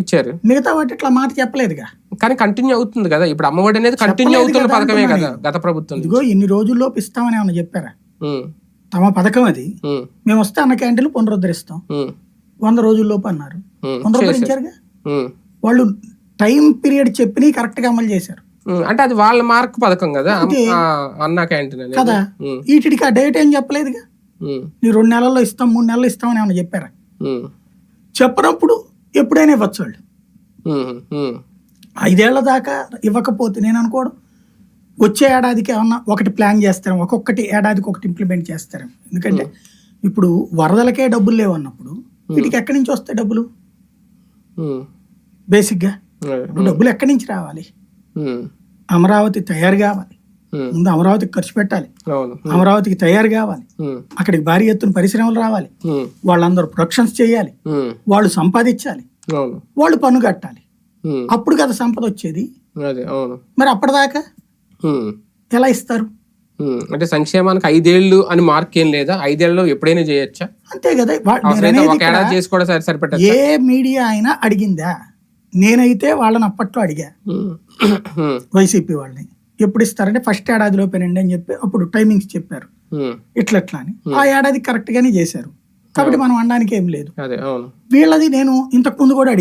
ఇచ్చారు. మిగతా వాటి ఇట్లా మాట చెప్పలేదుగా. కానీ కంటిన్యూ అవుతుంది కదా ఇప్పుడు అమ్మఒడి అనేది కంటిన్యూ అవుతున్న పథకమే కదా గత ప్రభుత్వం. ఇదిగో ఇన్ని రోజుల్లోపు ఇస్తామని ఏమన్నా చెప్పారా? తమ పథకం అది. మేము వస్తే అన్న క్యాంటీన్లు పునరుద్ధరిస్తాం. వంద రోజుల్లోపు అన్నారు. పునరుద్ధరించారుగా? వాళ్ళు టైం పీరియడ్ చెప్పి కరెక్ట్గా అమలు చేశారు. అంటే అది వాళ్ళ మార్క్ పథకం కదా అన్నా క్యాంటీన్ కదా వీటికి ఆ డేట్ ఏం చెప్పలేదుగా? నీ రెండు నెలల్లో ఇస్తాం మూడు నెలలు ఇస్తామని ఏమన్నా చెప్పారా? చెప్పినప్పుడు ఎప్పుడైనా ఇవ్వచ్చు వాళ్ళు. ఐదేళ్ళ దాకా ఇవ్వకపోతే నేను అనుకోవడం వచ్చే ఏడాదికి ఏమన్నా ఒకటి ప్లాన్ చేస్తాం ఒక్కొక్కటి ఏడాదికి ఒకటి ఇంప్లిమెంట్ చేస్తారు ఎందుకంటే ఇప్పుడు వరదలకే డబ్బులు లేవు అన్నప్పుడు వీటికి ఎక్కడి నుంచి వస్తాయి డబ్బులు? బేసిక్గా డబ్బులు ఎక్కడి నుంచి రావాలి? అమరావతి తయారు కావాలి. ముందు అమరావతికి ఖర్చు పెట్టాలి. అమరావతికి తయారు కావాలి. అక్కడికి భారీ ఎత్తున పరిశ్రమలు రావాలి. వాళ్ళందరూ ప్రొడక్షన్స్ చేయాలి. వాళ్ళు సంపాదించాలి. వాళ్ళు పన్ను కట్టాలి. అప్పుడు కదా సంపద వచ్చేది. మరి అప్పటిదాకా? ఎలా ఇస్తారు? అంటే సంక్షేమానికి ఐదేళ్ళు అని మార్క్ ఏం లేదా? ఐదేళ్ళలో ఎప్పుడైనా చేయొచ్చా? అంతే కదా. వా- నేను అవసరమైతే అనేది ఒక ఇక్కడ ఏడాది చేసి కూడా సరి సరిపెట్టచ్చు? ఏ మీడియా అయినా అడిగిందా? నేనైతే వాళ్ళని అప్పట్లో అడిగా. వైసీపీ వాళ్ళని. ఎప్పుడు ఇస్తారంటే ఫస్ట్ ఏడాదిలోపేనండి అని చెప్పి అప్పుడు టైమింగ్స్ చెప్పారు. ఇట్లా ఇట్లా అని. ఆ ఏడాది కరెక్ట్ గానే చేశారు. కాబట్టి మనం అనడానికి ఏం లేదు. అదే అవును. వీళ్ళది నేను ఇంతకు ముందు కూడా అడిగాను